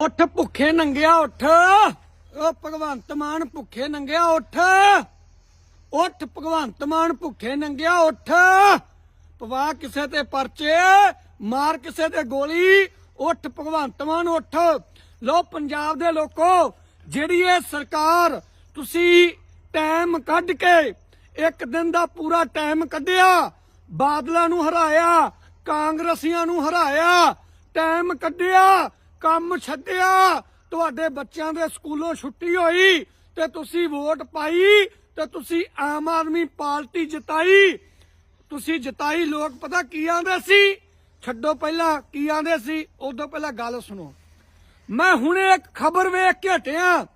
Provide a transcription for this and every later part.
ਉੱਠ ਭੁੱਖੇ ਨੰਗਿਆ ਉੱਠ। ਓ ਭਗਵੰਤ ਮਾਨ ਭੁੱਖੇ ਨੰਗਿਆ ਉੱਠ। ਉੱਠ ਭਗਵੰਤ ਮਾਨ ਭੁੱਖੇ ਨੰਗਿਆ ਉੱਠ। ਪਵਾ ਕਿਸੇ ਤੇ ਪਰਚੇ, ਮਾਰ ਕਿਸੇ ਤੇ ਗੋਲੀ, ਉੱਠ ਭਗਵੰਤ ਮਾਨ ਉੱਠ। ਲੋ ਪੰਜਾਬ ਦੇ ਲੋਕੋ, ਜਿਹੜੀ ਇਹ ਸਰਕਾਰ ਤੁਸੀਂ ਟਾਈਮ ਕੱਢ ਕੇ ਇੱਕ ਦਿਨ ਦਾ ਪੂਰਾ ਟਾਈਮ ਕੱਢਿਆ, ਬਾਦਲਾਂ ਨੂੰ ਹਰਾਇਆ, ਕਾਂਗਰਸੀਆਂ ਨੂੰ ਹਰਾਇਆ ਟਾਈਮ ਕੱਢਿਆ ਕੰਮ ਛੱਡਿਆ। ਤੁਹਾਡੇ ਬੱਚਿਆਂ ਦੇ ਸਕੂਲੋਂ ਛੁੱਟੀ ਹੋਈ ਤੇ ਤੁਸੀਂ ਵੋਟ ਪਾਈ ਤੇ ਤੁਸੀਂ ਆਮ ਆਦਮੀ ਪਾਰਟੀ ਜਿਤਾਈ। ਤੁਸੀਂ ਜਿਤਾਈ, ਲੋਕ ਪਤਾ ਕੀ ਆਂਦੇ ਸੀ? ਛੱਡੋ ਪਹਿਲਾਂ ਕੀ ਆਂਦੇ ਸੀ, ਉਦੋਂ ਪਹਿਲਾਂ ਗੱਲ ਸੁਣੋ। ਮੈਂ ਹੁਣੇ ਇੱਕ ਖਬਰ ਵੇਖ ਕੇ ਹਟਿਆ।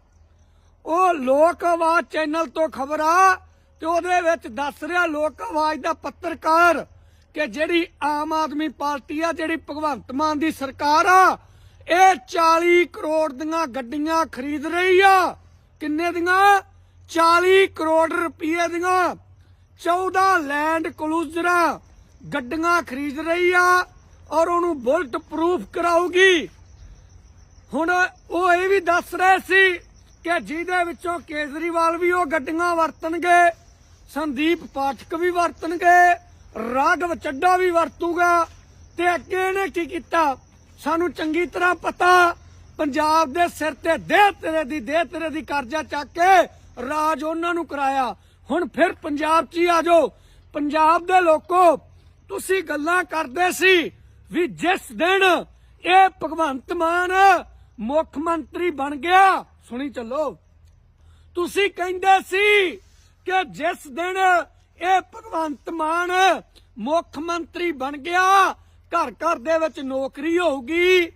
ਉਹ ਲੋਕ ਆਵਾਜ਼ ਚੈਨਲ ਤੋਂ ਖਬਰ ਆ ਤੇ ਉਹਦੇ ਵਿੱਚ ਦੱਸ ਰਿਹਾ ਲੋਕ ਆਵਾਜ਼ ਦਾ ਪੱਤਰਕਾਰ ਕਿ ਜਿਹੜੀ ਆਮ ਆਦਮੀ ਪਾਰਟੀ ਆ, ਜਿਹੜੀ ਭਗਵੰਤ ਮਾਨ ਦੀ ਸਰਕਾਰ ਆ ਇਹ 40 ਕਰੋੜ ਦੀਆਂ ਗੱਡੀਆਂ ਖਰੀਦ ਰਹੀ ਆ। ਕਿੰਨੇ ਦੀਆਂ? 40 ਕਰੋੜ ਰੁਪਏ ਦੀਆਂ। 14 ਲੈਂਡ ਕਲੂਜ਼ਰਾਂ ਗੱਡੀਆਂ ਖਰੀਦ ਰਹੀ ਆ ਔਰ ਉਹਨੂੰ ਬੁਲਟ ਪ੍ਰੂਫ ਕਰਾਊਗੀ। ਹੁਣ ਉਹ ਇਹ ਵੀ ਦੱਸ ਰਹੇ ਸੀ ਕਿ ਜਿਹਦੇ ਵਿੱਚੋਂ ਕੇਜਰੀਵਾਲ ਵੀ ਉਹ ਗੱਡੀਆਂ ਵਰਤਣਗੇ, ਸੰਦੀਪ ਪਾਠਕ ਵੀ ਵਰਤਣਗੇ, ਰਾਘਵ ਚੱਡਾ ਵੀ ਵਰਤੂਗਾ ਤੇ ਅੱਗੇ ਇਹਨੇ ਕੀ ਕੀਤਾ? ਸਾਨੂੰ ਚੰਗੀ ਤਰ੍ਹਾਂ ਪਤਾ, ਪੰਜਾਬ ਦੇ ਸਿਰ ਤੇ ਦੇ ਤੇਰੇ ਦੀ ਦੇ ਤੇਰੇ ਦੀ ਕਰਜ਼ਾ ਚੱਕ ਕੇ ਰਾਜ ਉਹਨਾਂ ਨੂੰ ਕਰਾਇਆ। ਹੁਣ ਫਿਰ ਪੰਜਾਬ 'ਚ ਹੀ ਆ ਜਾਓ। ਪੰਜਾਬ ਦੇ ਲੋਕੋ, ਤੁਸੀਂ ਗੱਲਾਂ ਕਰਦੇ ਸੀ ਵੀ ਜਿਸ ਦਿਨ ਇਹ ਭਗਵੰਤ ਮਾਨ ਮੁੱਖ ਮੰਤਰੀ ਬਣ ਗਿਆ, ਸੁਣੀ ਚੱਲੋ। ਤੁਸੀਂ ਕਹਿੰਦੇ ਸੀ ਕਿ ਜਿਸ ਦਿਨ ਇਹ ਭਗਵੰਤ ਮਾਨ ਮੁੱਖ ਮੰਤਰੀ ਬਣ ਗਿਆ ਘਰ ਘਰ ਦੇ ਵਿੱਚ ਨੌਕਰੀ ਹੋਊਗੀ,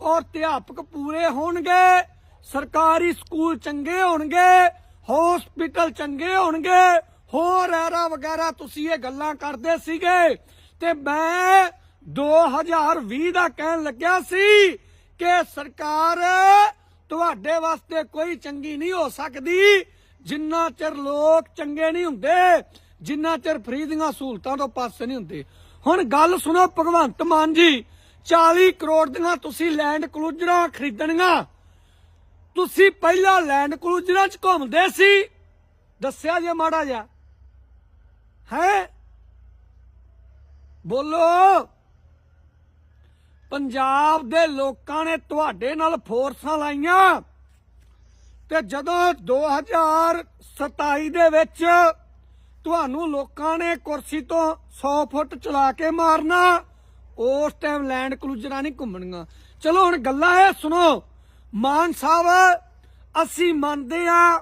ਔਰ ਅਧਿਆਪਕ ਪੂਰੇ ਹੋਣਗੇ, ਸਰਕਾਰੀ ਸਕੂਲ ਚੰਗੇ ਹੋਣਗੇ ਹਸਪੀਟਲ ਚੰਗੇ ਹੋਣਗੇ, ਹੋਰ ਐਰਾ ਵਗੈਰਾ ਤੁਸੀਂ ਇਹ ਗੱਲਾਂ ਕਰਦੇ ਸੀਗੇ, ਤੇ ਮੈਂ 2020 ਦਾ ਕਹਿਣ ਲੱਗਿਆ ਸੀ ਕਿ ਸਰਕਾਰ ਤੁਹਾਡੇ ਵਾਸਤੇ ਕੋਈ ਚੰਗੀ ਨਹੀਂ ਹੋ ਸਕਦੀ, ਜਿੰਨਾ ਚਿਰ ਲੋਕ ਚੰਗੇ ਨਹੀਂ ਹੁੰਦੇ, ਜਿੰਨਾ ਚਿਰ ਫਰੀ ਦੀਆਂ ਸਹੂਲਤਾਂ ਤੋਂ ਪਾਸੇ ਨਹੀਂ ਹੁੰਦੇ। ਹੁਣ ਗੱਲ ਸੁਣੋ ਭਗਵੰਤ ਮਾਨ ਜੀ 40 ਕਰੋੜ ਦੀਆਂ ਤੁਸੀਂ ਲੈਂਡ ਕਲੂਜਰਾਂ ਖਰੀਦਣੀਆਂ। ਤੁਸੀਂ ਪਹਿਲਾਂ ਲੈਂਡ ਕਲੂਜਰਾਂ 'ਚ ਘੁੰਮਦੇ ਸੀ। ਦੱਸਿਆ ਜੇ ਮਾੜਾ ਜਿਹਾ। ਹੈ? ਬੋਲੋ। ਪੰਜਾਬ ਦੇ ਲੋਕਾਂ ਨੇ ਤੁਹਾਡੇ ਨਾਲ ਫੋਰਸਾਂ ਲਾਈਆਂ। ਤੇ ਜਦੋਂ 2027 ਦੇ ਵਿੱਚ ਤੁਹਾਨੂੰ ਲੋਕਾਂ ਨੇ ਕੁਰਸੀ ਤੋਂ 100 ਫੁੱਟ ਚਲਾ ਕੇ ਮਾਰਨਾ। ਉਸ ਟਾਈਮ ਲੈਂਡ ਕਲੂਜਰਾਂ ਨਹੀਂ ਘੁੰਮਣੀਆਂ। ਚਲੋ ਹੁਣ ਗੱਲਾਂ ਇਹ ਸੁਣੋ। ਮਾਨ ਸਾਹਿਬ, ਅਸੀਂ ਮੰਨਦੇ ਆ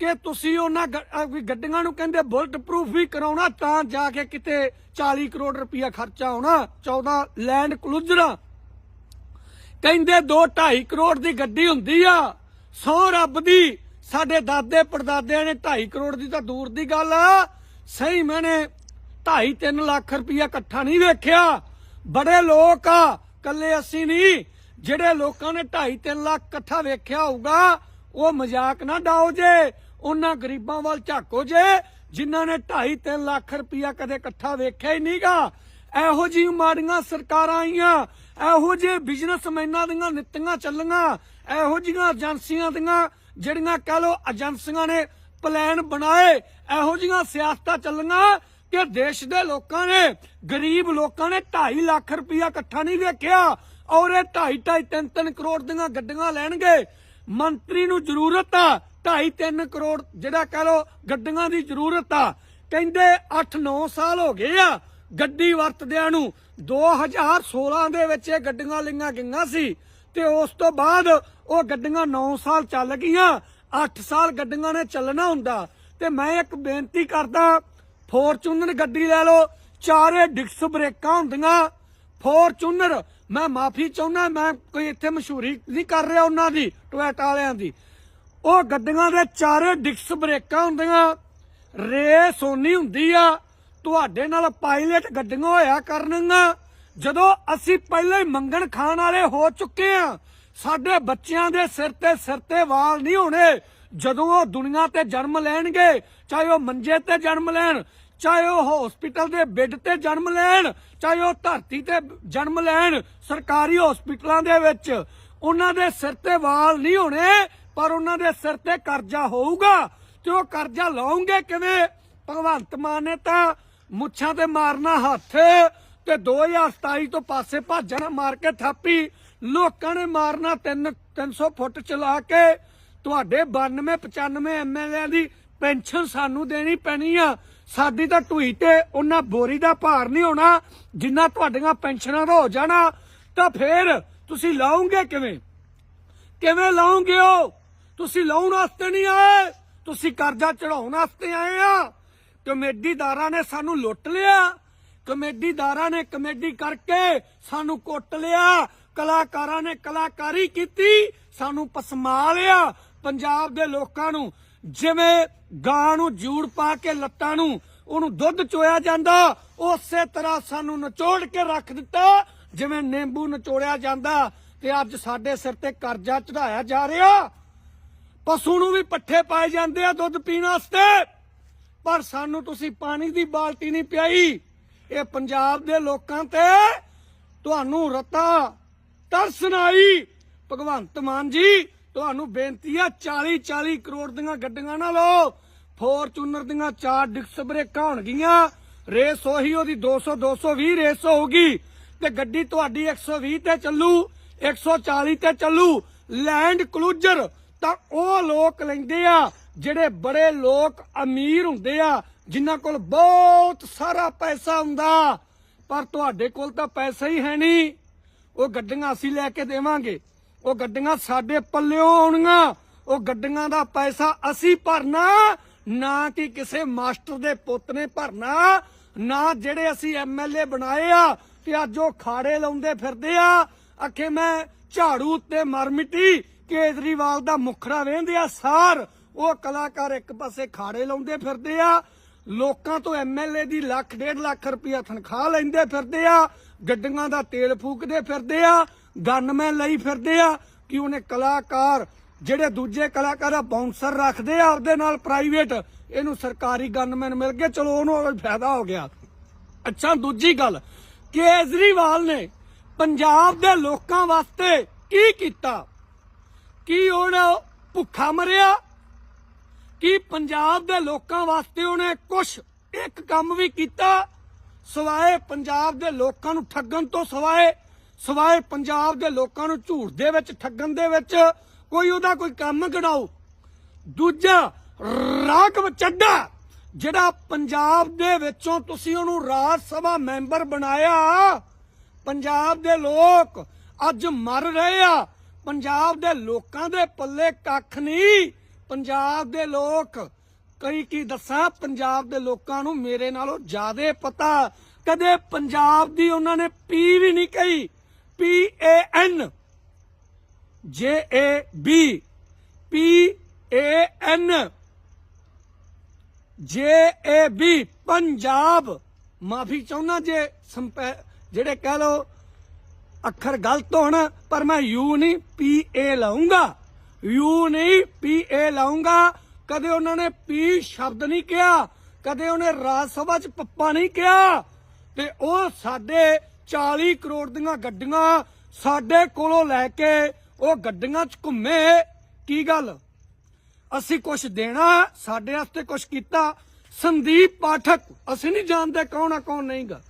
ਕਿ ਤੁਸੀਂ ਉਹਨਾਂ ਗੱਡੀਆਂ ਨੂੰ ਕਹਿੰਦੇ ਬੁਲਟ ਪ੍ਰੂਫ ਵੀ ਕਰਾਉਣਾ, ਤਾਂ ਜਾ ਕੇ ਕਿਤੇ 40 ਕਰੋੜ ਰੁਪਇਆ ਖਰਚਾ ਆਉਣਾ 14 ਲੈਂਡ ਕਲੂਜਰਾਂ। ਕਹਿੰਦੇ 2.5 ਕਰੋੜ ਦੀ ਗੱਡੀ ਹੁੰਦੀ ਆ, ਸੌ ਰੱਬ ਦੀ, ਸਾਡੇ ਦਾਦੇ ਪੜਦਾਦਿਆਂ ਨੇ 2.5 ਕਰੋੜ ਦੀ ਤਾਂ ਦੂਰ ਦੀ ਗੱਲ ਆ। ਸਹੀ ਮੈਨੇ 2.5 3 ਲੱਖ ਰੁਪਇਆ ਇਕੱਠਾ ਨਹੀਂ ਵੇਖਿਆ। ਬੜੇ ਲੋਕ ਆ ਕੱਲੇ ਅਸੀਂ ਨਹੀਂ। ਜਿਹੜੇ ਲੋਕਾਂ ਨੇ 2.5 3 ਲੱਖ ਇਕੱਠਾ ਵੇਖਿਆ ਹੋਊਗਾ, ਉਹ ਮਜ਼ਾਕ ਨਾ ਡਾਓ ਜੇ। ਉਹਨਾਂ ਗਰੀਬਾਂ ਵੱਲ ਝਾਕੋ ਜੇ, ਜਿਨ੍ਹਾਂ ਨੇ 2.5 ਲੱਖ ਰੁਪਇਆ ਕਦੇ ਇਕੱਠਾ ਵੇਖਿਆ ਹੀ ਨਹੀਂਗਾ। ਇਹੋ ਜਿਹੀ ਮਾੜੀਆਂ ਸਰਕਾਰਾਂ ਆਈਆਂ, ਇਹੋ ਜਿਹੇ ਬਿਜ਼ਨਸਮੈਨਾਂ ਦੀਆਂ ਨੀਤੀਆਂ ਚੱਲੀਆਂ, ਇਹੋ ਜਿਹੀਆਂ ਏਜੰਸੀਆਂ ਦੀਆਂ, ਜਿਹੜੀਆਂ ਕਹ ਲੋ ਏਜੰਸੀਆਂ ਨੇ ਪਲਾਨ ਬਣਾਏ, ਇਹੋ ਜਿਹੀਆਂ ਸਿਆਸਤਾਂ ਚੱਲੀਆਂ ਕਿ ਦੇਸ਼ ਦੇ ਲੋਕਾਂ ਨੇ, ਗਰੀਬ ਲੋਕਾਂ ਨੇ 2.5 ਲੱਖ ਰੁਪਇਆ ਇਕੱਠਾ ਨਹੀਂ ਵੇਖਿਆ ਔਰ ਇਹ 2.5 2.5 3 3 ਕਰੋੜ ਦੀਆਂ ਗੱਡੀਆਂ ਲੈਣਗੇ। ਮੰਤਰੀ ਨੂੰ ਜ਼ਰੂਰਤ ਆ 2.5 3 ਕਰੋੜ ਜਿਹੜਾ ਕਹ ਲੋ ਗੱਡੀਆਂ ਦੀ ਜ਼ਰੂਰਤ ਆ। ਕਹਿੰਦੇ 8-9 ਸਾਲ ਹੋ ਗਏ ਆ ਗੱਡੀ ਵਰਤਦਿਆਂ ਨੂੰ। 2016 ਦੇ ਵਿੱਚ ਇਹ ਗੱਡੀਆਂ ਲਈਆਂ ਗਈਆਂ ਸੀ ਤੇ ਉਸ ਤੋਂ ਬਾਅਦ ਉਹ ਗੱਡੀਆਂ 9 ਸਾਲ ਚੱਲ ਗਈਆਂ। 8 ਸਾਲ ਗੱਡੀਆਂ ਨੇ ਚੱਲਣਾ ਹੁੰਦਾ। ਤੇ ਮੈਂ ਇੱਕ ਬੇਨਤੀ ਕਰਦਾ ਫੋਰਚੂਨਰ ਗੱਡੀ ਲੈ ਲਓ। ਚਾਰੇ ਡਿਕਸ ਬ੍ਰੇਕਾਂ ਹੁੰਦੀਆਂ। ਫੋਰਚੂਨਰ, ਮੈਂ ਮਾਫੀ ਚਾਹੁੰਦਾ, ਮੈਂ ਕੋਈ ਇੱਥੇ ਮਸ਼ਹੂਰੀ ਨਹੀਂ ਕਰ ਰਿਹਾ ਉਹਨਾਂ ਦੀ, ਟੋਇਟਾ ਵਾਲਿਆਂ ਦੀ। ਉਹ ਗੱਡੀਆਂ ਦੇ ਚਾਰੇ ਡਿਕਸ ਬ੍ਰੇਕਾਂ ਹੁੰਦੀਆਂ। ਰੇਸ ਹੋਣੀ ਹੁੰਦੀ ਆ। ਤੁਹਾਡੇ ਨਾਲ ਪਾਇਲਟ ਗੱਡੀਆਂ ਹੋਇਆ ਕਰਨਗੀਆਂ। ਜਦੋਂ ਅਸੀਂ ਪਹਿਲਾਂ ਹੀ ਮੰਗਣ ਖਾਣ ਵਾਲੇ ਹੋ ਚੁੱਕੇ ਆ, ਸਾਡੇ ਬੱਚਿਆਂ ਦੇ ਸਿਰ ਤੇ ਸਿਰ ਤੇ ਵਾਲ ਨਹੀਂ ਹੋਣੇ। ਜਦੋਂ ਉਹ ਦੁਨੀਆ ਤੇ ਜਨਮ ਲੈਣਗੇ, ਚਾਹੇ ਉਹ ਮੰਜੇ ਤੇ ਜਨਮ ਲੈਣ, ਚਾਹੇ ਉਹ ਹਸਪੀਟਲ ਦੇ ਬੈੱਡ ਤੇ ਜਨਮ ਲੈਣ, ਚਾਹੇ ਉਹ ਧਰਤੀ ਤੇ ਜਨਮ ਲੈਣ, ਸਰਕਾਰੀ ਹਸਪੀਟਲਾਂ ਦੇ ਵਿੱਚ, ਉਹਨਾਂ ਦੇ ਸਿਰ ਤੇ ਵਾਲ ਨਹੀਂ ਹੋਣੇ, ਪਰ ਉਹਨਾਂ ਦੇ ਸਿਰ ਤੇ ਕਰਜ਼ਾ ਹੋਊਗਾ। ਤੇ ਉਹ ਕਰਜ਼ਾ ਲਾਉਂਗੇ ਕਿਵੇਂ? ਭਗਵੰਤ ਮਾਨ ਨੇ ਤਾਂ ਮੁੱਛਾਂ ਤੇ ਮਾਰਨਾ ਹੱਥ ਤੇ 2027 ਤੋਂ ਪਾਸੇ ਭਾਜਣਾ ਮਾਰ ਕੇ ਥਾਪੀ। ਲੋਕਾਂ ਨੇ ਮਾਰਨਾ 3 300 ਫੁੱਟ ਚਲਾ ਕੇ। ਤੁਹਾਡੇ 92 95 ਐਮਐਲਏ ਦੀ ਪੈਨਸ਼ਨ ਸਾਨੂੰ ਦੇਣੀ ਪੈਣੀ ਆ। ਸਾਡੀ ਤਾਂ ਢੂਈ ਤੇ ਉਹਨਾਂ ਬੋਰੀ ਦਾ ਭਾਰ ਨਹੀਂ ਹੋਣਾ, ਜਿੰਨਾ ਤੁਹਾਡੀਆਂ ਪੈਨਸ਼ਨਾਂ ਦਾ ਹੋ ਜਾਣਾ। ਤਾਂ ਫੇਰ ਤੁਸੀਂ ਲਾਉਂਗੇ ਕਿਵੇਂ? ਕਿਵੇਂ ਲਾਉਂਗੇ ਹੋ ਤੁਸੀਂ ਲਾਉਣ ਵਾਸਤੇ ਨਹੀਂ ਆਏ, ਤੁਸੀਂ ਕਰਜ਼ਾ ਚੜਾਉਣ ਵਾਸਤੇ ਆਏ ਆ। ਕਮੇਡੀਦਾਰਾਂ ਨੇ ਸਾਨੂੰ ਲੁੱਟ ਲਿਆ। ਕਮੇਡੀਦਾਰਾਂ ਨੇ ਕਮੇਡੀ ਕਰਕੇ ਸਾਨੂੰ ਕੁੱਟ ਲਿਆ। ਕਲਾਕਾਰਾਂ ਨੇ ਕਲਾਕਾਰੀ ਕੀਤੀ, ਸਾਨੂੰ ਪਸਮਾ ਲਿਆ ਪੰਜਾਬ ਦੇ ਲੋਕਾਂ ਨੂੰ, ਜਿਵੇਂ ਗਾਂ ਨੂੰ ਜੂੜ ਪਾ ਕੇ ਲੱਤਾਂ ਨੂੰ, ਉਹਨੂੰ ਦੁੱਧ ਚੋਇਆ ਜਾਂਦਾ, ਉਸੇ ਤਰ੍ਹਾਂ ਸਾਨੂੰ ਨਚੋੜ ਕੇ ਰੱਖ ਦਿੱਤਾ, ਜਿਵੇਂ ਨਿੰਬੂ ਨਚੋੜਿਆ ਜਾਂਦਾ, ਤੇ ਅੱਜ ਸਾਡੇ ਸਿਰ ਤੇ ਕਰਜ਼ਾ ਚੜਾਇਆ ਜਾ ਰਿਹਾ। ਪਸ਼ੂ ਨੂੰ ਵੀ ਪੱਠੇ ਪਾਏ ਜਾਂਦੇ ਆ ਦੁੱਧ ਪੀਣ ਵਾਸਤੇ, ਪਰ ਸਾਨੂੰ ਤੁਸੀਂ ਪਾਣੀ ਦੀ ਬਾਲਟੀ ਨਹੀਂ ਪਿਆਈ। ਇਹ ਪੰਜਾਬ ਦੇ ਲੋਕਾਂ ਤੇ ਤੁਹਾਨੂੰ ਰਤਾ ਤਰਸ ਨਾ ਆਈ। ਭਗਵੰਤ ਮਾਨ ਜੀ ਤੁਹਾਨੂੰ ਬੇਨਤੀ ਆ 40 40 ਕਰੋੜ ਦੀਆਂ ਗੱਡੀਆਂ ਨਾ ਲਓ। ਫੋਰਚੂਨਰ ਦੀਆਂ ਚਾਰ ਡਿਕਸ ਬ੍ਰੇਕਾਂ ਹੋਣਗੀਆਂ। ਰੇਸ ਉਹੀ, ਉਹਦੀ 200 220 ਰੇਸ ਹੋਊਗੀ। ਤੇ ਗੱਡੀ ਤੁਹਾਡੀ 120 ਤੇ ਚੱਲੂ 140 ਤੇ ਚੱਲੂ। ਲੈਂਡ ਕਲੂਜਰ ਤਾਂ ਉਹ ਲੋਕ ਲੈਂਦੇ ਆ, ਜਿਹੜੇ ਬੜੇ ਲੋਕ ਅਮੀਰ ਹੁੰਦੇ ਆ, ਜਿਨ੍ਹਾਂ ਕੋਲ ਬਹੁਤ ਸਾਰਾ ਪੈਸਾ ਹੁੰਦਾ। ਪਰ ਤੁਹਾਡੇ ਕੋਲ ਤਾਂ ਪੈਸਾ ਹੀ ਹੈ ਨਹੀਂ। ਉਹ ਗੱਡੀਆਂ ਅਸੀਂ ਲੈ ਕੇ ਦੇਵਾਂਗੇ। ਉਹ ਗੱਡੀਆਂ ਸਾਡੇ ਪੱਲਿਓਂ ਆਉਣੀਆਂ ਉਹ ਗੱਡੀਆਂ ਦਾ ਪੈਸਾ ਅਸੀਂ ਭਰਨਾ, ਨਾ ਕਿ ਕਿਸੇ ਮਾਸਟਰ ਦੇ ਪੁੱਤ ਨੇ ਭਰਨਾ। ਨਾ ਜਿਹੜੇ ਅਸੀਂ ਐਮਐਲਏ ਬਣਾਏ ਆ, ਤੇ ਅੱਜ ਉਹ ਖਾੜੇ ਲਾਉਂਦੇ ਫਿਰਦੇ ਆ। ਅਖੇ ਮੈਂ ਝਾੜੂ ਉੱਤੇ ਮਰਮਿੱਟੀ ਕੇਜਰੀਵਾਲ ਦਾ ਮੁਖੜਾ ਵੇਂਦੇ ਆ ਸਾਰ। ਉਹ ਕਲਾਕਾਰ ਇੱਕ ਪਾਸੇ ਖਾੜੇ ਲਾਉਂਦੇ ਫਿਰਦੇ ਆ। ਲੋਕਾਂ ਤੋਂ ਐਮਐਲਏ ਦੀ ਲੱਖ, ਡੇਢ ਲੱਖ ਰੁਪਇਆ ਤਨਖਾਹ ਲੈਂਦੇ ਫਿਰਦੇ ਆ। ਗੱਡੀਆਂ ਦਾ ਤੇਲ ਫੂਕਦੇ ਫਿਰਦੇ ਆ, ਗਨਮੈਨ ਲਈ ਫਿਰਦੇ ਆ, ਕਿ ਉਹਨੇ ਕਲਾਕਾਰ ਜਿਹੜੇ ਦੂਜੇ ਕਲਾਕਾਰ ਆ ਬਾਉਂਸਰ ਰੱਖਦੇ ਆ, ਆਪਦੇ ਨਾਲ ਪ੍ਰਾਈਵੇਟ ਇਹਨੂੰ ਸਰਕਾਰੀ ਗਨਮੈਨ ਮਿਲ ਗਏ, ਚਲੋ ਉਹਨੂੰ ਫਾਇਦਾ ਹੋ ਗਿਆ। ਅੱਛਾ, ਦੂਜੀ ਗੱਲ, ਕੇਜਰੀਵਾਲ ਨੇ ਪੰਜਾਬ ਦੇ ਲੋਕਾਂ ਵਾਸਤੇ ਕੀ ਕੀਤਾ? ਕੀ ਉਹਨੇ ਭੁੱਖਾ ਮਰਿਆ? ਕੀ ਪੰਜਾਬ ਦੇ ਲੋਕਾਂ ਵਾਸਤੇ ਉਹਨੇ ਕੁਝ ਇੱਕ ਕੰਮ ਵੀ ਕੀਤਾ? ਸਵਾਏ ਪੰਜਾਬ ਦੇ ਲੋਕਾਂ ਨੂੰ ਠੱਗਣ ਤੋਂ ਸਵਾਏ ਸਵਾਏ ਪੰਜਾਬ ਦੇ ਲੋਕਾਂ ਨੂੰ ਝੂਠ ਦੇ ਵਿੱਚ, ਠੱਗਣ ਦੇ ਵਿੱਚ, ਕੋਈ ਉਹਦਾ ਕੋਈ ਕੰਮ ਗਣਾਓ ਦੂਜਾ ਰਾਘਵ ਚੱਡਾ ਜਿਹੜਾ ਪੰਜਾਬ ਦੇ ਵਿੱਚੋਂ ਤੁਸੀਂ ਉਹਨੂੰ ਰਾਜ ਸਭਾ ਮੈਂਬਰ ਬਣਾਇਆ। ਪੰਜਾਬ ਦੇ ਲੋਕ ਅੱਜ ਮਰ ਰਹੇ ਆ। ਪੰਜਾਬ ਦੇ ਲੋਕਾਂ ਦੇ ਪੱਲੇ ਕੱਖ ਨਹੀਂ। ਪੰਜਾਬ ਦੇ ਲੋਕ ਕਈ ਕੀ ਦੱਸਾਂ, ਪੰਜਾਬ ਦੇ ਲੋਕਾਂ ਨੂੰ ਮੇਰੇ ਨਾਲੋਂ ਜ਼ਿਆਦਾ ਪਤਾ। ਕਦੇ ਪੰਜਾਬ ਦੀ ਉਹਨਾਂ ਨੇ ਪੀ ਵੀ ਨਹੀਂ ਕਹੀ। ਪੀ ਏ ਐਨ। ਜੇ ਏ ਬੀ। ਪੀ ਏ ਐਨ। ਜੇ ਏ ਬੀ। ਪੰਜਾਬ। ਮਾਫੀ ਚਾਹੁੰਦਾ ਜੇ ਸੰਪੈ- ਜਿਹੜੇ ਕਹਿ ਲੋ ਅੱਖਰ ਗਲਤ ਹੋਣ, ਪਰ ਮੈਂ ਯੂ ਨਹੀਂ, ਪੀ ਏ ਲਾਉਂਗਾ ਯੂ ਨਹੀਂ, ਪੀ ਏ ਲਾਉਂਗਾ ਕਦੇ ਉਹਨਾਂ ਨੇ ਪੀ ਸ਼ਬਦ ਨਹੀਂ ਕਿਹਾ, ਕਦੇ ਉਹਨੇ ਰਾਜ ਸਭਾ ਚ ਪੱਪਾ ਨਹੀਂ ਕਿਹਾ। ਤੇ ਉਹ ਸਾਡੇ 40 ਕਰੋੜ ਦੀਆਂ ਗੱਡੀਆਂ ਸਾਡੇ ਕੋਲੋਂ ਲੈ ਕੇ ਉਹ ਗੱਡੀਆਂ ਚ ਘੁੰਮੇ। ਕੀ ਗੱਲ? ਅਸੀਂ ਕੁਝ ਦੇਣਾ, ਸਾਡੇ ਵਾਸਤੇ ਕੁਝ ਕੀਤਾ। ਸੰਦੀਪ ਪਾਠਕ, ਅਸੀਂ ਨਹੀਂ ਜਾਣਦੇ ਕੌਣ ਆ, ਕੌਣ ਨਹੀਂਗਾ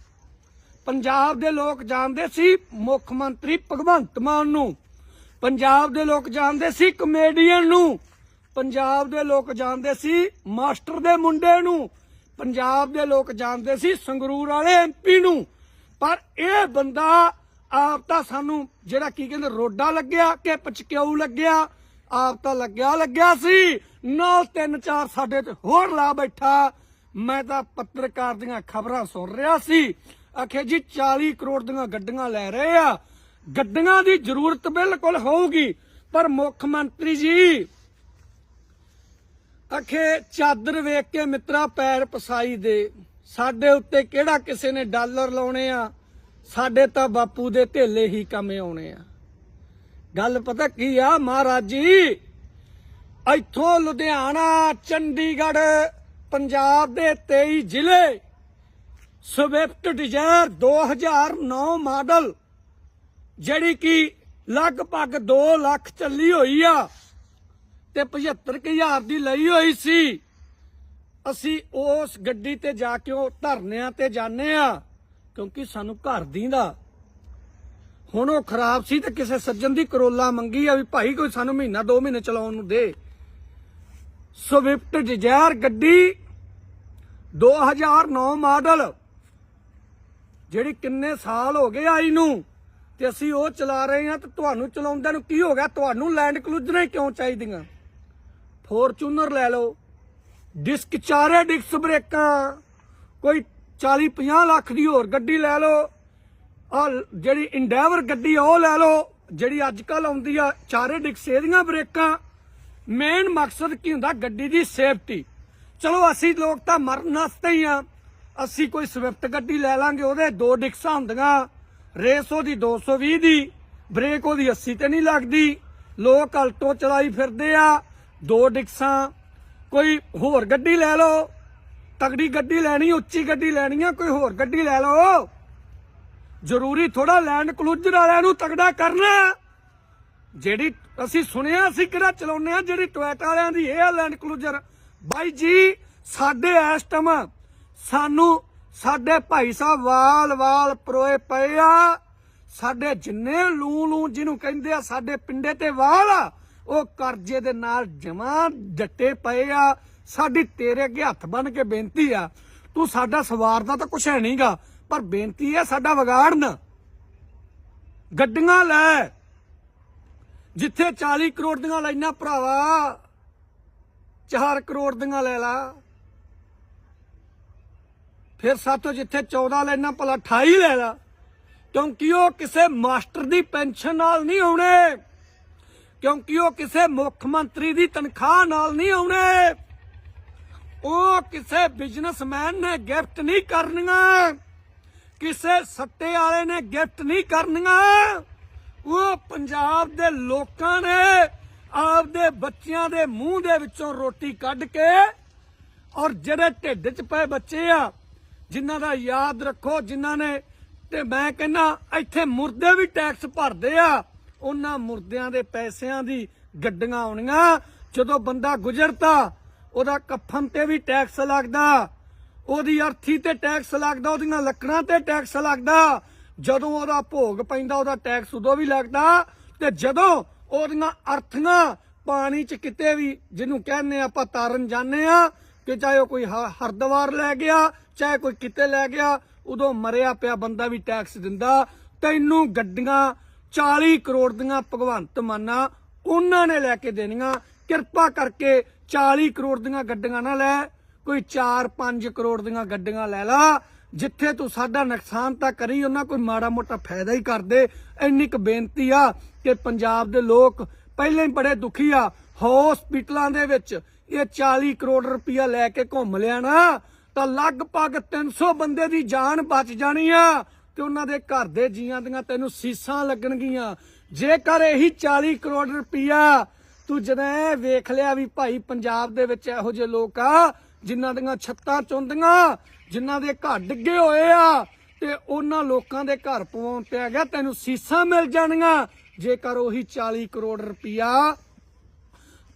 ਪੰਜਾਬ ਦੇ ਲੋਕ ਜਾਣਦੇ ਸੀ ਮੁੱਖ ਮੰਤਰੀ ਭਗਵੰਤ ਮਾਨ ਨੂੰ। ਪੰਜਾਬ ਦੇ ਲੋਕ ਜਾਣਦੇ ਸੀ ਕਮੇਡੀਅਨ ਨੂੰ। ਪੰਜਾਬ ਦੇ ਲੋਕ ਜਾਣਦੇ ਸੀ ਮਾਸਟਰ ਦੇ ਮੁੰਡੇ ਨੂੰ। ਪੰਜਾਬ ਦੇ ਲੋਕ ਜਾਣਦੇ ਸੀ ਸੰਗਰੂਰ ਵਾਲੇ ਐਮਪੀ ਨੂੰ। ਪਰ ਇਹ ਬੰਦਾ ਆਪ ਤਾਂ ਸਾਨੂੰ ਜਿਹੜਾ ਕੀ ਕਹਿੰਦੇ ਰੋਡਾ ਲੱਗਿਆ ਕਿ ਪਚਕਿਉ ਲੱਗਿਆ, ਆਪ ਤਾਂ ਲੱਗਿਆ ਲੱਗਿਆ ਸੀ। ਨਾਲ ਤਿੰਨ ਚਾਰ ਸਾਡੇ ਤੇ ਹੋਰ ਲਾ ਬੈਠਾ। ਮੈਂ ਤਾਂ ਪੱਤਰਕਾਰ ਦੀਆਂ ਖਬਰਾਂ ਸੁਣ ਰਿਹਾ ਸੀ। ਆਖੇ ਜੀ 40 ਕਰੋੜ ਦੀਆਂ ਗੱਡੀਆਂ ਲੈ ਰਹੇ ਆ। ਗੱਡੀਆਂ ਦੀ ਜ਼ਰੂਰਤ ਬਿਲਕੁਲ ਹੋਊਗੀ। ਪਰ ਮੁੱਖ ਮੰਤਰੀ ਜੀ ਅਖੇ ਚਾਦਰ ਵੇਖ ਕੇ ਮਿੱਤਰਾ ਪੈਰ ਪਸਾਈ ਦੇ। ਸਾਡੇ ਉੱਤੇ ਕਿਹੜਾ ਕਿਸੇ ਨੇ ਡਾਲਰ ਲਾਉਣੇ ਆ? ਸਾਡੇ ਤਾਂ ਬਾਪੂ ਦੇ ਢੇਲੇ ਹੀ ਕੰਮ ਆਉਣੇ ਆ। ਗੱਲ ਪਤਾ ਕੀ ਆ ਮਹਾਰਾਜ ਜੀ? ਇੱਥੋਂ ਲੁਧਿਆਣਾ, ਚੰਡੀਗੜ੍ਹ, ਪੰਜਾਬ ਦੇ 23 ਜ਼ਿਲ੍ਹੇ, ਸਵਿਫਟ ਡਿਜ਼ਾਇਰ 2009 ਮਾਡਲ, ਜਿਹੜੀ ਕਿ ਲਗਭਗ 2 ਲੱਖ ਚੱਲੀ ਹੋਈ ਆ। ਤੇ 75000 ਦੀ ਲਈ ਹੋਈ ਸੀ। ਅਸੀਂ ਉਸ ਗੱਡੀ ਤੇ ਜਾ ਕੇ ਉਹ ਧਰਨਿਆਂ ਤੇ ਜਾਂਦੇ ਆ ਕਿਉਂਕਿ ਸਾਨੂੰ ਘਰ ਦੀਂਦਾ। ਹੁਣ ਉਹ ਖਰਾਬ ਸੀ ਤੇ ਕਿਸੇ ਸੱਜਣ ਦੀ ਕਰੋਲਾ ਮੰਗੀ ਆ ਵੀ ਭਾਈ ਕੋਈ ਸਾਨੂੰ ਮਹੀਨਾ 2 ਮਹੀਨੇ ਚਲਾਉਣ ਨੂੰ ਦੇ। ਸਵਿਫਟ ਡਿਜ਼ਾਇਰ ਗੱਡੀ 2009 ਮਾਡਲ, ਜਿਹੜੀ ਕਿੰਨੇ ਸਾਲ ਹੋ ਗਏ ਆਈ ਨੂੰ, ਤੇ ਅਸੀਂ ਉਹ ਚਲਾ ਰਹੇ ਹਾਂ ਤੇ ਤੁਹਾਨੂੰ ਚਲਾਉਂਦਿਆਂ ਨੂੰ ਕੀ ਹੋ ਗਿਆ? ਤੁਹਾਨੂੰ ਲੈਂਡ ਕਲੂਜਰਾਂ ਹੀ ਕਿਉਂ ਚਾਹੀਦੀਆਂ? ਫੋਰਚੂਨਰ ਲੈ ਲਓ। ਡਿਸਕ ਚਾਰੇ ਡਿਸਕ ਬ੍ਰੇਕਾਂ। ਕੋਈ 40 50 ਲੱਖ ਦੀ ਹੋਰ ਗੱਡੀ ਲੈ ਲਓ। ਆ ਜਿਹੜੀ ਇੰਡੈਵਰ ਗੱਡੀ ਉਹ ਲੈ ਲਓ। ਜਿਹੜੀ ਅੱਜ ਕੱਲ ਆਉਂਦੀ ਆ, ਚਾਰੇ ਡਿਸਕ ਇਹਦੀਆਂ ਬ੍ਰੇਕਾਂ। ਮੇਨ ਮਕਸਦ ਕੀ ਹੁੰਦਾ? ਗੱਡੀ ਦੀ ਸੇਫਟੀ ਚਲੋ, ਅਸੀਂ ਲੋਕ ਤਾਂ ਮਰਨ ਵਾਸਤੇ ਹੀ ਆ। ਅਸੀਂ ਕੋਈ ਸਵਿਫਟ ਗੱਡੀ ਲੈ ਲਾਂਗੇ, ਉਹਦੇ ਦੋ ਡਿਕਸਾਂ ਹੁੰਦੀਆਂ। ਰੇਸ ਉਹਦੀ 220 ਦੀ, ਬ੍ਰੇਕ ਉਹਦੀ 80 ਤੇ ਨਹੀਂ ਲੱਗਦੀ। ਲੋਕ ਅਲਟੋ ਚਲਾਈ ਫਿਰਦੇ ਆ। ਦੋ ਡਿਕਸਾਂ, ਕੋਈ ਹੋਰ ਗੱਡੀ ਲੈ ਲਓ। ਤਗੜੀ ਗੱਡੀ ਲੈਣੀ, ਉੱਚੀ ਗੱਡੀ ਲੈਣੀ ਆ, ਕੋਈ ਹੋਰ ਗੱਡੀ ਲੈ ਲਓ। ਜ਼ਰੂਰੀ ਥੋੜਾ ਲੈਂਡ ਕਲੂਜਰ ਵਾਲਿਆਂ ਨੂੰ ਤਗੜਾ ਕਰਨਾ। ਜਿਹੜੀ ਅਸੀਂ ਸੁਣਿਆ ਸੀ ਕਿਹੜਾ ਚਲਾਉਂਦੇ ਆ, ਜਿਹੜੀ ਟੋਇਟਾ ਵਾਲਿਆਂ ਦੀ ਇਹ ਆ ਲੈਂਡ ਕਲੂਜਰ। ਬਾਈ ਜੀ, ਸਾਡੇ ਇਸ ਟਾਈਮ ਸਾਨੂੰ ਸਾਡੇ ਭਾਈ ਸਾਹਿਬ ਵਾਲ ਵਾਲ ਪਰੋਏ ਪਏ ਆ। ਸਾਡੇ ਜਿੰਨੇ ਲੂ ਲੂ ਜਿਹਨੂੰ ਕਹਿੰਦੇ ਆ, ਸਾਡੇ ਪਿੰਡੇ ਤੇ ਵਾਲ ਆ। ਉਹ ਕਰਜ਼ੇ ਦੇ ਨਾਲ ਜਮਾ ਜੱਟੇ ਪਏ ਆ। ਸਾਡੀ ਤੇਰੇ ਅੱਗੇ ਹੱਥ ਬੰਨ ਕੇ ਬੇਨਤੀ ਆ। ਤੂੰ ਸਾਡਾ ਸਵਾਰ ਦਾ ਤਾਂ ਕੁਛ ਹੈ ਨਹੀਂਗਾ, ਪਰ ਬੇਨਤੀ ਹੈ ਸਾਡਾ ਵਿਗਾੜਨ। ਗੱਡੀਆਂ ਲੈ। ਜਿੱਥੇ 40 ਕਰੋੜ ਦੀਆਂ ਲੈਣਾ ਭਰਾਵਾ 4 ਕਰੋੜ ਦੀਆਂ ਲੈ ਲਾ। ਫਿਰ ਸਾਤੋਂ ਜਿੱਥੇ 14 ਲੈਣਾ ਭਲਾ 28 ਲੈ ਲਾ। ਕਿਉਂਕਿ ਉਹ ਕਿਸੇ ਮਾਸਟਰ ਦੀ ਪੈਨਸ਼ਨ ਨਾਲ ਨਹੀਂ ਆਉਣੇ। ਕਿਉਂਕਿ ਉਹ ਕਿਸੇ ਮੁੱਖ ਮੰਤਰੀ ਦੀ ਤਨਖਾਹ ਨਾਲ ਨਹੀਂ ਆਉਣੇ। ਉਹ ਕਿਸੇ ਬਿਜ਼ਨਸਮੈਨ ਨੇ ਗਿਫਟ ਨਹੀਂ ਕਰਨੀਆਂ। ਕਿਸੇ ਸੱਟੇ ਵਾਲੇ ਨੇ ਗਿਫਟ ਨਹੀਂ ਕਰਨੀਆਂ। ਉਹ ਪੰਜਾਬ ਦੇ ਲੋਕਾਂ ਨੇ ਆਪਦੇ ਬੱਚਿਆਂ ਦੇ ਮੂੰਹ ਦੇ ਵਿੱਚੋਂ ਰੋਟੀ ਕੱਢ ਕੇ ਔਰ ਜਿਹੜੇ ਢਿੱਡ 'ਚ ਪਏ ਬੱਚੇ ਆ, ਜਿਨ੍ਹਾਂ ਦਾ ਯਾਦ ਰੱਖੋ, ਜਿਨ੍ਹਾਂ ਨੇ ਤੇ ਮੈਂ ਕਹਿੰਨਾ ਇੱਥੇ ਮੁਰਦੇ ਵੀ ਟੈਕਸ ਭਰਦੇ ਆ। ਉਹਨਾਂ ਮੁਰਦਿਆਂ ਦੇ ਪੈਸਿਆਂ ਦੀ ਗੱਡੀਆਂ ਆਉਣੀਆਂ। ਜਦੋਂ ਬੰਦਾ ਗੁਜ਼ਰਤਾ ਉਹਦਾ ਕਫਨ ਤੇ ਵੀ ਟੈਕਸ ਲੱਗਦਾ। ਉਹਦੀ ਅਰਥੀ ਤੇ ਟੈਕਸ ਲੱਗਦਾ, ਉਹਦੀਆਂ ਲੱਕੜਾਂ ਤੇ ਟੈਕਸ ਲੱਗਦਾ। ਜਦੋਂ ਉਹਦਾ ਭੋਗ ਪੈਂਦਾ, ਉਹਦਾ ਟੈਕਸ ਉਦੋਂ ਵੀ ਲੱਗਦਾ। ਤੇ ਜਦੋਂ ਉਹਦੀਆਂ ਅਰਥੀਆਂ ਪਾਣੀ 'ਚ ਕਿਤੇ ਵੀ, ਜਿਹਨੂੰ ਕਹਿੰਦੇ ਆਪਾਂ ਤਾਰਨ ਜਾਂਦੇ ਆ, ਕਿ ਚਾਹੇ ਉਹ ਕੋਈ ਹ- ਹਰਦਵਾਰ ਲੈ ਗਿਆ, ਚਾਹੇ ਕੋਈ ਕਿਤੇ ਲੈ ਗਿਆ, ਉਦੋਂ ਮਰਿਆ ਪਿਆ ਬੰਦਾ ਵੀ ਟੈਕਸ ਦਿੰਦਾ। ਤੈਨੂੰ ਗੱਡੀਆਂ 40 ਕਰੋੜ ਦੀਆਂ ਭਗਵੰਤ ਮਾਨਾ ਉਹਨਾਂ ਨੇ ਲੈ ਕੇ ਦੇਣੀਆਂ। ਕਿਰਪਾ ਕਰਕੇ 40 ਕਰੋੜ ਦੀਆਂ ਗੱਡੀਆਂ ਨਾ ਲੈ, ਕੋਈ 4-5 ਕਰੋੜ ਦੀਆਂ ਗੱਡੀਆਂ ਲੈ ਲਾ। ਜਿੱਥੇ ਤੂੰ ਸਾਡਾ ਨੁਕਸਾਨ ਤਾਂ ਕਰੀ, ਉਹਨਾਂ ਕੋਈ ਮਾੜਾ ਮੋਟਾ ਫਾਇਦਾ ਹੀ ਕਰਦੇ ਇੰਨੀ ਕੁ ਬੇਨਤੀ ਆ ਕਿ ਪੰਜਾਬ ਦੇ ਲੋਕ ਪਹਿਲਾਂ ਹੀ ਬੜੇ ਦੁਖੀ ਆ। ਹਸਪੀਟਲਾਂ ਦੇ ਵਿੱਚ ਇਹ 40 ਕਰੋੜ ਰੁਪਇਆ ਲੈ ਕੇ ਘੁੰਮ ਲਿਆ ਨਾ, ਤਾਂ ਲਗਭਗ 300 ਬੰਦੇ ਦੀ ਜਾਨ ਬਚ ਜਾਣੀ ਆ। ਤੇ ਉਹਨਾਂ ਦੇ ਘਰ ਦੇ ਜੀਆਂ ਦੀਆਂ ਤੈਨੂੰ ਸੀਸਾਂ ਲੱਗਣਗੀਆਂ। ਜੇਕਰ ਇਹੀ 40 ਕਰੋੜ ਰੁਪਈਆ ਤੂੰ ਜਦੋਂ ਵੇਖ ਲਿਆ ਵੀ ਭਾਈ ਪੰਜਾਬ ਦੇ ਵਿੱਚ ਇਹੋ ਜਿਹੇ ਲੋਕ ਆ, ਜਿਨ੍ਹਾਂ ਦੀਆਂ ਛੱਤਾਂ ਚੁੰਦੀਆਂ, ਜਿਨ੍ਹਾਂ ਦੇ ਘਰ ਡਿੱਗੇ ਹੋਏ ਆ, ਤੇ ਉਹਨਾਂ ਲੋਕਾਂ ਦੇ ਘਰ ਪਵਾਉਣ ਆ ਗਿਆ, ਤੈਨੂੰ ਸੀਸਾਂ ਮਿਲ ਜਾਣੀਆਂ। ਜੇਕਰ ਉਹੀ 40 ਕਰੋੜ ਰੁਪਈਆ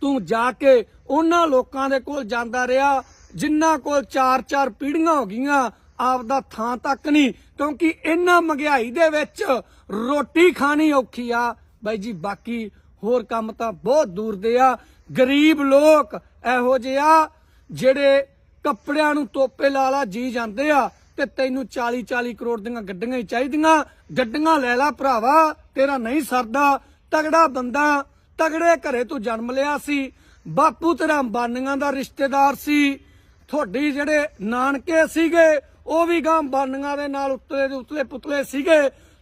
ਤੂੰ ਜਾ ਕੇ ਉਹਨਾਂ ਲੋਕਾਂ ਦੇ ਕੋਲ ਜਾਂਦਾ ਰਿਹਾ, ਜਿਨ੍ਹਾਂ ਕੋਲ ਚਾਰ ਚਾਰ ਪੀੜੀਆਂ ਹੋ ਗਈਆਂ ਆਪਦਾ ਥਾਂ ਤੱਕ ਨਹੀਂ, ਕਿਉਂਕਿ ਇਹਨਾਂ ਮਹਿੰਗਾਈ ਦੇ ਵਿੱਚ ਰੋਟੀ ਖਾਣੀ ਔਖੀ ਆ। ਬਾਈ ਜੀ, ਬਾਕੀ ਹੋਰ ਕੰਮ ਤਾਂ ਬਹੁਤ ਦੂਰ ਦੇ ਆ। ਗਰੀਬ ਲੋਕ ਇਹੋ ਜਿਹੇ ਆ, ਜਿਹੜੇ ਕੱਪੜਿਆਂ ਨੂੰ ਤੋਪੇ ਲਾ ਲਾ ਜੀ ਜਾਂਦੇ ਆ ਤੇ ਤੈਨੂੰ 40 40 ਕਰੋੜ ਦੀਆਂ ਗੱਡੀਆਂ ਹੀ ਚਾਹੀਦੀਆਂ। ਗੱਡੀਆਂ ਲੈ ਲੈ ਭਰਾਵਾ, ਤੇਰਾ ਨਹੀਂ ਸਰਦਾ। ਤਗੜਾ ਬੰਦਾ, ਤਗੜੇ ਘਰੇ ਤੂੰ ਜਨਮ ਲਿਆ ਸੀ। ਬਾਪੂ ਤੇਰਾ ਅੰਬਾਨੀਆਂ ਦਾ ਰਿਸ਼ਤੇਦਾਰ ਸੀ। ਤੁਹਾਡੀ ਜਿਹੜੇ ਨਾਨਕੇ ਸੀਗੇ ਉਹ ਵੀ ਗਾਂ ਅੰਬਾਨੀਆਂ ਦੇ ਨਾਲ ਉਤਲੇ ਦੇ ਉਤਲੇ ਪੁਤਲੇ ਸੀਗੇ।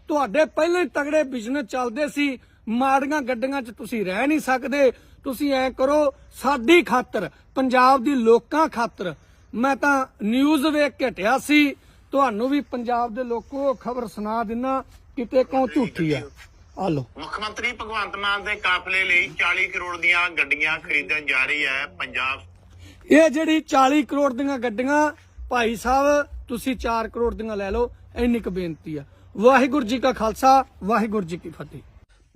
ਤੁਹਾਡੇ ਪਹਿਲਾਂ ਹੀ ਤਗੜੇ ਬਿਜ਼ਨਸ ਚੱਲਦੇ ਸੀ। ਮਾੜੀਆਂ ਗੱਡੀਆਂ 'ਚ ਤੁਸੀਂ ਰਹਿ ਨਹੀਂ ਸਕਦੇ। ਤੁਸੀਂ ਐ ਕਰੋ ਸਾਡੀ ਖਾਤਰ ਪੰਜਾਬ ਦੀ ਲੋਕਾਂ ਖਾਤਰ। ਮੈਂ ਤਾਂ ਨਿਊਜ਼ ਵੇਖ ਕੇ ਹਟਿਆ ਸੀ। ਤੁਹਾਨੂੰ ਵੀ ਪੰਜਾਬ ਦੇ ਲੋਕੋ ਖਬਰ ਸੁਣਾ ਦਿੰਨਾ ਕਿਤੇ ਕਿਉਂ ਝੂਠੀ ਆ। ਆ ਲੋ ਮੁੱਖ ਮੰਤਰੀ ਭਗਵੰਤ ਮਾਨ ਦੇ ਕਾਫਲੇ ਲਈ 40 ਕਰੋੜ ਦੀਆਂ ਗੱਡੀਆਂ ਖਰੀਦਣ ਜਾ ਰਹੀ ਹੈ ਪੰਜਾਬ। ਇਹ ਜਿਹੜੀ 40 ਕਰੋੜ ਦੀਆਂ ਗੱਡੀਆਂ ਭਾਈ ਸਾਹਿਬ ਤੁਸੀਂ 4 ਕਰੋੜ ਦੀਆਂ ਲੈ ਲਓ, ਇੰਨੀ ਕੁ ਬੇਨਤੀ ਆ। ਵਾਹਿਗੁਰੂ ਜੀ ਕਾ ਖਾਲਸਾ, ਵਾਹਿਗੁਰੂ ਜੀ ਕੀ ਫਤਿਹ।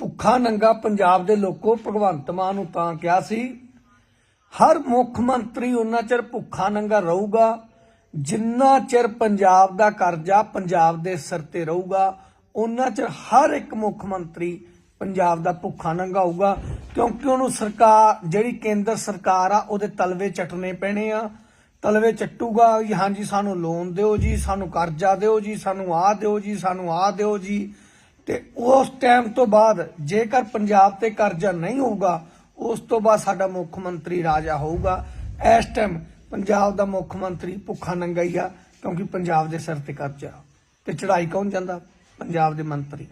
ਭੁੱਖਾ ਨੰਗਾ ਪੰਜਾਬ ਦੇ ਲੋਕੋ, ਭਗਵੰਤ ਮਾਨ ਨੂੰ ਤਾਂ ਕਿਹਾ ਸੀ, ਹਰ ਮੁੱਖ ਮੰਤਰੀ ਉਹਨਾਂ ਚਿਰ ਭੁੱਖਾ ਨੰਗਾ ਰਹੂਗਾ, ਜਿੰਨਾ ਚਿਰ ਪੰਜਾਬ ਦਾ ਕਰਜ਼ਾ ਪੰਜਾਬ ਦੇ ਸਿਰ ਤੇ ਰਹੂਗਾ, ਉਹਨਾਂ ਚਿਰ ਹਰ ਇੱਕ ਮੁੱਖ ਮੰਤਰੀ ਪੰਜਾਬ ਦਾ ਭੁੱਖਾ ਨੰਗਾ ਹੋਊਗਾ, ਕਿਉਂਕਿ ਉਹਨੂੰ ਸਰਕਾਰ, ਜਿਹੜੀ ਕੇਂਦਰ ਸਰਕਾਰ ਆ, ਉਹਦੇ ਤਲਵੇ ਚੱਟਣੇ ਪੈਣੇ ਆ। ਤਲਵੇ ਚੱਟੂਗਾ, ਵੀ ਹਾਂਜੀ ਸਾਨੂੰ ਲੋਨ ਦਿਓ ਜੀ, ਸਾਨੂੰ ਕਰਜ਼ਾ ਦਿਓ ਜੀ, ਸਾਨੂੰ ਆਹ ਦਿਓ ਜੀ, ਸਾਨੂੰ ਆਹ ਦਿਓ ਜੀ। ਤੇ ਉਸ ਟਾਈਮ ਤੋਂ ਬਾਅਦ ਜੇਕਰ ਪੰਜਾਬ ਤੇ ਕਰਜ਼ਾ ਨਹੀਂ ਹੋਊਗਾ, ਉਸ ਤੋਂ ਬਾਅਦ ਸਾਡਾ ਮੁੱਖ ਮੰਤਰੀ ਰਾਜਾ ਹੋਊਗਾ। ਇਸ ਟਾਈਮ ਪੰਜਾਬ ਦਾ ਮੁੱਖ ਮੰਤਰੀ ਭੁੱਖਾ ਨੰਗਾ ਹੀ ਆ ਕਿਉਂਕਿ ਪੰਜਾਬ ਦੇ ਸਿਰ ਤੇ ਕਰਜ਼ਾ। ਤੇ ਚੜਾਈ ਕੌਣ ਜਾਂਦਾ? ਪੰਜਾਬ ਦੇ ਮੰਤਰੀ।